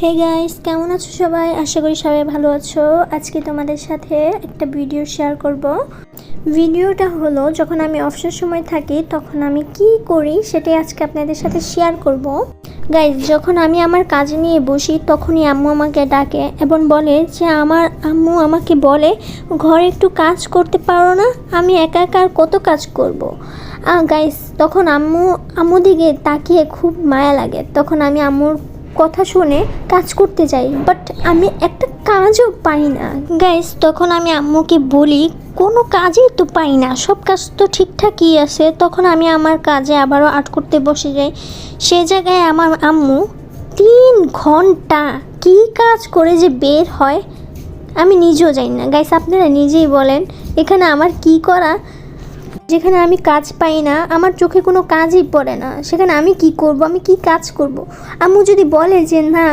Hey guys কেমন আছো সবাই? আশা করি সবাই ভালো আছো। আজকে তোমাদের সাথে একটা ভিডিও শেয়ার করব। ভিডিওটা হলো, যখন আমি অবসর সময় থাকি, তখন আমি কি করি সেটাই আজকে আপনাদের সাথে শেয়ার করব। গাইস যখন আমি আমার কাজ নিয়ে বসি, তখনই আম্মু আমাকে ডাকে এবং বলে যে, আমার আম্মু আমাকে বলে, ঘরে একটু কাজ করতে পারো না? আমি একা একা কত কাজ করব? গাইস তখন আম্মু আম্মু দিকে তাকিয়ে খুব মায়া লাগে। তখন আমি আম্মুর কথা শুনে কাজ করতে যাই। বাট আমি একটা কাজও পাই না। গাইস তখন আমি আম্মুকে বলি, কোনো কাজই তো পাই না। সব কাজ তো ঠিকঠাকই আছে। তখন আমি আমার কাজে আবারও আট করতে বসে যাই। সে জায়গায় আমার আম্মু তিন ঘণ্টা কী কাজ করে যে বের হয়, আমি নিজেও যাই না। গাইস আপনারা নিজেই বলেন, এখানে আমার কি করা যেখানে আমি কাজ পাই না, আমার চোখে কোনো কাজই পড়ে না। সেখানে আমি কি করব? আমি কি কাজ করব? আম্মু যদি বলে যে, না